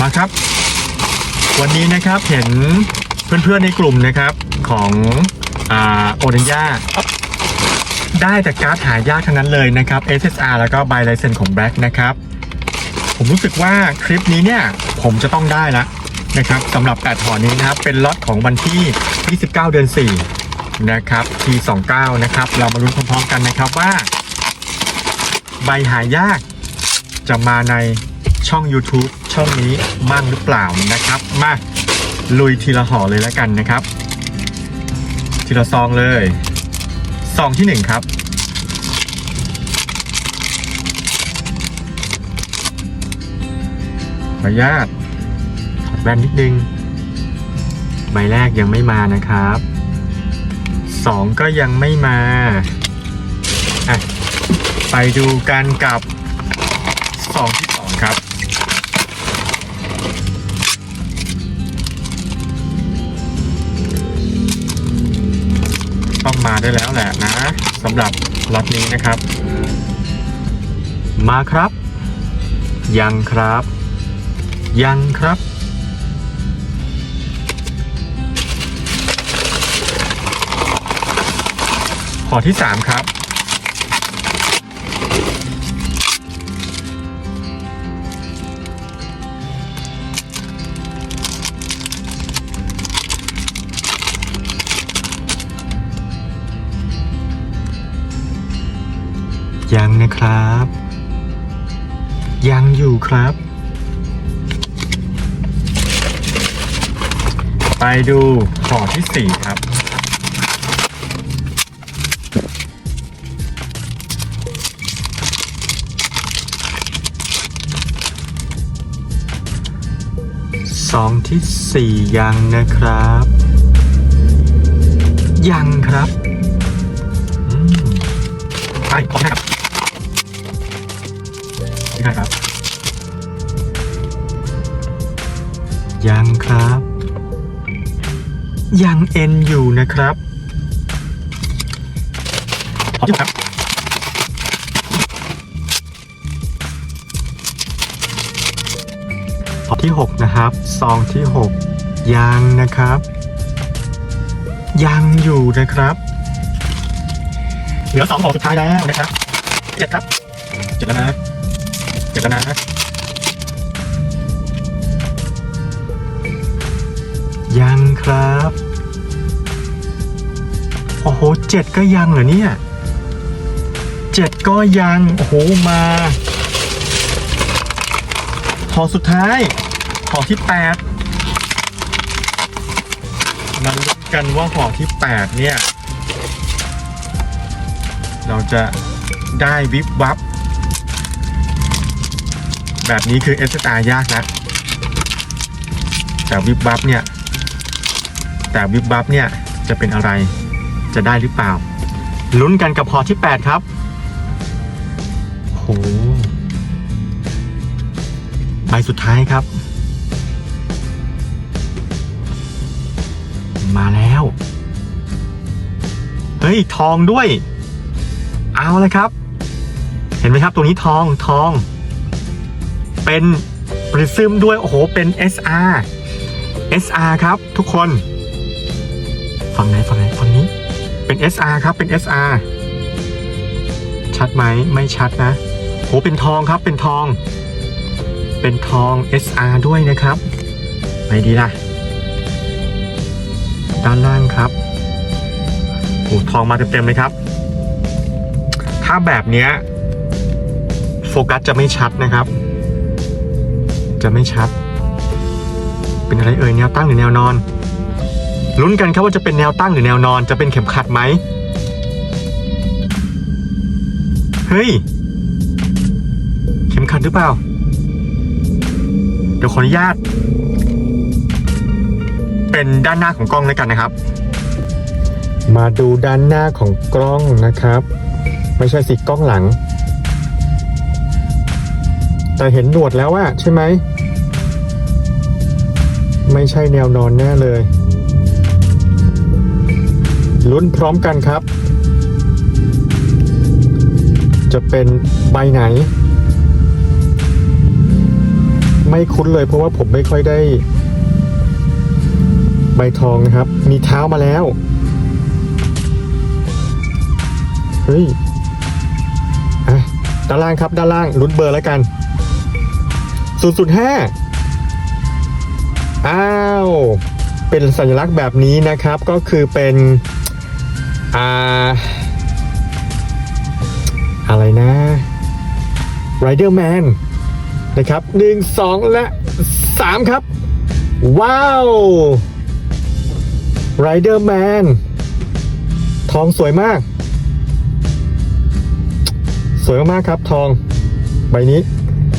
มาครับ วันนี้นะครับเห็นเพื่อนๆในกลุ่มนะครับของโอเดนยาได้แต่การ์ดหายากทั้งนั้นเลยนะครับ SSR แล้วก็ Buy License ของ Black นะครับ ผมรู้สึกว่าคลิปนี้เนี่ย ผมจะต้องได้ละนะครับสำหรับ8ถอนนี้นะครับ เป็นล็อตของวันที่ 29 เดือน 4 นะครับ T29 นะครับ เรามาลุ้นพร้อมๆกันนะครับว่า ใบหายากจะมาในช่อง YouTube ช่องนี้มั่งหรือเปล่านะครับ มาลุยทีละห่อเลยแล้วกันนะครับ ทีละซองเลยซองที่หนึ่งครับขออนุญาตถอดแว่นนิดนึง ใบแรกยังไม่มานะครับสองก็ยังไม่มาอะไปดูกันกับสองที่ มาได้แล้วแหละนะสำหรับล็อตนี้นะครับ มาครับ ยังครับ ยังครับ ขอที่สามครับ ยังนะครับ ยังอยู่ครับ ไปดูห่อที่สี่ครับสองที่สี่ยังนะครับ ยังครับ ไปขอให้ครับ ยังเอ็นอยู่นะครับขอที่ครับขอที่ 6 นะครับซองที่ 6ยังนะครับ ยังอยู่นะครับ เหลือสองห่อสุดท้ายแล้วนะครับเจ็ดครับเจ็ดแล้วนะเจ็ดแล้วนะ ยังครับ โอ้โหเจ็ดก็ยังเหรอเนี่ยเจ็ดก็ยัง โอ้โห มาห่อสุดท้ายห่อที่แปดมาลุ้นกันว่าห่อที่แปดเนี่ย เราจะได้วิบวับ แบบนี้คือ SSR ยากนะแต่วิบวับเนี่ย แต่วิบวับเนี่ยจะเป็นอะไรจะได้หรือเปล่า ลุ้นกันกับพอที่ 8 ครับโหใบสุดท้ายครับ มาแล้ว เฮ้ย ทองด้วย เอาเลยครับ เห็นไหมครับตรงนี้ทองทอง เป็นปริซึมด้วย โอ้โห เป็น SR SR ครับทุกคน ฝั่งไหนฝั่งไหนฝั่งนี้ เป็น SR ครับเป็น SR ชัดไหมไม่ชัดนะโหเป็นทองครับเป็นทอง เป็นทอง SR ด้วยนะครับไหนดีล่ะ ด้านล่างครับโอ้ทองมาเต็มๆเลยครับ ถ้าแบบเนี้ยโฟกัสจะไม่ชัดนะครับ จะไม่ชัด เป็นอะไรเอ่ยแนวตั้งหรือแนวนอน ลุ้นกันครับว่าจะเป็นแนวตั้งหรือแนวนอนจะเป็นเข็มขัดไหม เฮ้ย เข็มขัดหรือเปล่า เดี๋ยวขออนุญาต เป็นด้านหน้าของกล้องแล้วกันนะครับ มาดูด้านหน้าของกล้องนะครับ ไม่ใช่สิกล้องหลัง แต่เห็นหนวดแล้วอะใช่ไหม ไม่ใช่แนวนอนแน่เลย ลุ้นพร้อมกันครับ จะเป็นใบไหน ไม่คุ้นเลยเพราะว่าผมไม่ค่อยได้ ใบทองนะครับ มีเท้ามาแล้ว เฮ้ยอะด้านล่างครับ ด้านล่างลุ้นเบอร์แล้วกัน 005 อ้าว เป็นสัญลักษณ์แบบนี้นะครับก็คือเป็น อ่า อะไรนะ Rider Man นะครับ 1 2 และ 3 ครับ ว้าว Rider Man ทองสวยมาก สวยมากครับทอง ใบนี้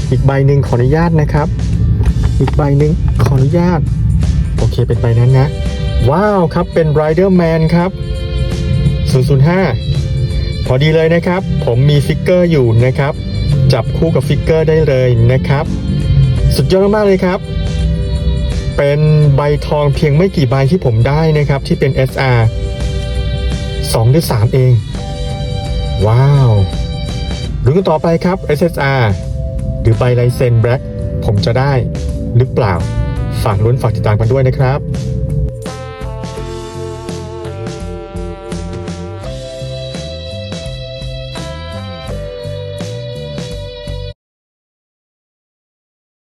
อีกใบหนึ่งขออนุญาตนะครับ อีกใบหนึ่งขออนุญาต โอเคเป็นใบนั้นนะ ว้าวครับเป็น Rider Man ครับ 005 พอดีเลยนะครับ ผมมีฟิกเกอร์อยู่นะครับ จับคู่กับฟิกเกอร์ได้เลยนะครับ สุดยอดมากเลยครับ เป็นใบทองเพียงไม่กี่ใบที่ผมได้นะครับ ที่เป็น SR 2หรือ3เอง ว้าวลุ้นต่อไปครับ SSR หรือใบลเซนแบล็กผมจะได้หรือเปล่า ฝากลุ้นฝากติดตามกันด้วยนะครับ